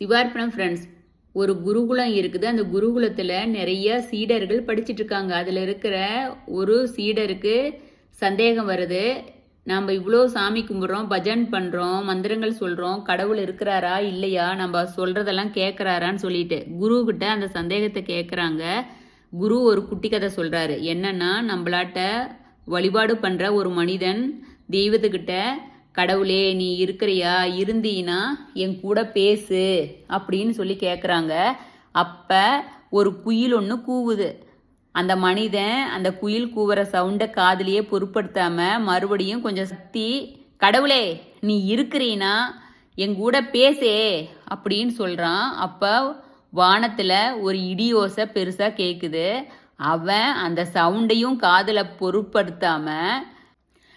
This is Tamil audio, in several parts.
சிவார்ப்பணம் ஃப்ரெண்ட்ஸ் ஒரு குருகுலம் இருக்குது. அந்த குருகுலத்தில் நிறைய சீடர்கள் படிச்சுட்டு இருக்காங்க அதில் இருக்கிற ஒரு சீடருக்கு சந்தேகம் வருது. நம்ம இவ்வளோ சாமி கும்பிட்றோம் பஜன் பண்ணுறோம் மந்திரங்கள் சொல்கிறோம் கடவுள் இருக்கிறாரா இல்லையா நம்ம சொல்கிறதெல்லாம் கேட்குறாரான்னு சொல்லிட்டு குரு அந்த சந்தேகத்தை கேட்குறாங்க குரு ஒரு குட்டி கதை சொல்கிறாரு என்னன்னா நம்மளாட்ட வழிபாடு பண்ணுற ஒரு மனிதன் தெய்வத்துக்கிட்ட கடவுளே நீ இருக்கிறியா? இருந்தீனா என் கூட பேசு அப்படின்னு சொல்லி கேட்குறாங்க அப்போ ஒரு குயில் ஒன்று கூவுது. அந்த மனிதன் அந்த குயில் கூவுற சவுண்டை காதலியே பொருட்படுத்தாமல் மறுபடியும் கொஞ்சம் சக்தி கடவுளே நீ இருக்கிறீனா என் கூட பேசே அப்படின்னு சொல்கிறான் அப்போ வானத்தில் ஒரு இடியோசை பெருசாக கேட்குது அவன் அந்த சவுண்டையும் காதில் பொருட்படுத்தாமல்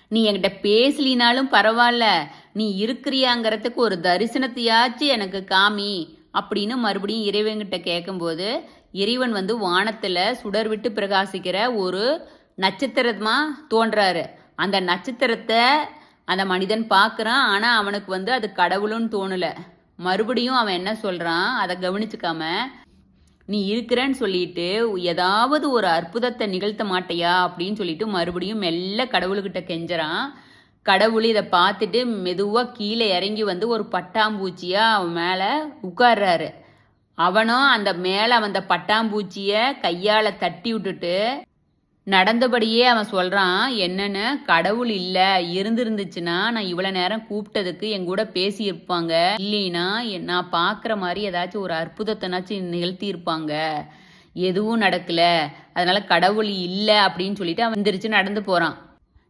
நீ என்கிட்ட பேசலினாலும் பரவாயில்ல நீ இருக்கிறியாங்கிறதுக்கு ஒரு தரிசனத்தையாச்சும் எனக்கு காமி அப்படின்னு மறுபடியும் இறைவன்கிட்ட கேட்கும்போது இறைவன் வந்து வானத்தில் சுடர் விட்டு பிரகாசிக்கிற ஒரு நட்சத்திரமா தோன்றாரு. அந்த நட்சத்திரத்தை அந்த மனிதன் பார்க்குறான் ஆனால் அவனுக்கு வந்து அது கடவுளுன்னு தோணலை. மறுபடியும் அவன் என்ன சொல்கிறான் அதை கவனிச்சுக்காம நீ இருக்கிறேன்னு சொல்லிட்டு ஏதாவது ஒரு அற்புதத்தை நிகழ்த்த மாட்டையா அப்படின்னு சொல்லிட்டு மறுபடியும் மெல்ல கடவுள்கிட்ட கெஞ்சறான். கடவுள் இதை பார்த்துட்டு மெதுவாக கீழே இறங்கி வந்து ஒரு பட்டாம்பூச்சியாக அவன் மேலே உட்கார்றாரு. அவனும் அந்த மேலே வந்த பட்டாம்பூச்சியை கையால் தட்டி விட்டுட்டு நடந்தபடியே அவன் சொல்கிறான் என்னென்ன? கடவுள் இல்லை. இருந்திருந்துச்சுன்னா நான் இவ்வளோ நேரம் கூப்பிட்டதுக்கு என் கூட பேசியிருப்பாங்க. இல்லைன்னா நான் பார்க்குற மாதிரி ஏதாச்சும் ஒரு அற்புதத்தைனாச்சும் நிகழ்த்தியிருப்பாங்க. எதுவும் நடக்கல. அதனால கடவுள் இல்லை அப்படின்னு சொல்லிட்டு அவன் எந்திரிச்சு நடந்து போகிறான்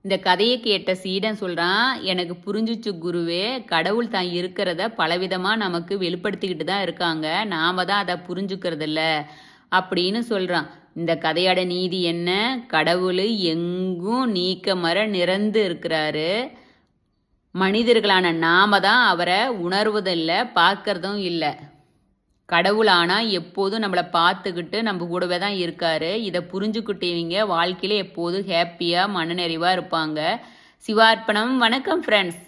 இந்த கதையை கேட்ட சீடன் சொல்கிறான் எனக்கு புரிஞ்சிச்சு குருவே கடவுள் தான் இருக்கிறத பலவிதமாக நமக்கு வெளிப்படுத்திக்கிட்டு தான் இருக்காங்க. நாம தான் அதை புரிஞ்சுக்கிறதில்ல அப்படின்னு சொல்கிறான் இந்த கதையோட நீதி என்ன? கடவுள் எங்கும் நீக்க மர நிறந்து இருக்கிறாரு. மனிதர்களான நாம தான் அவரை உணர்வதில்லை பார்க்கறதும் இல்லை. கடவுள் ஆனால் எப்போதும் நம்மளை பார்த்துக்கிட்டு நம்ம கூடவே தான் இருக்காரு. இதை புரிஞ்சுக்கிட்டவங்க வாழ்க்கையில எப்போதும் ஹாப்பியாக மனநிறைவாக இருப்பாங்க. சிவார்ப்பணம். வணக்கம் ஃப்ரெண்ட்ஸ்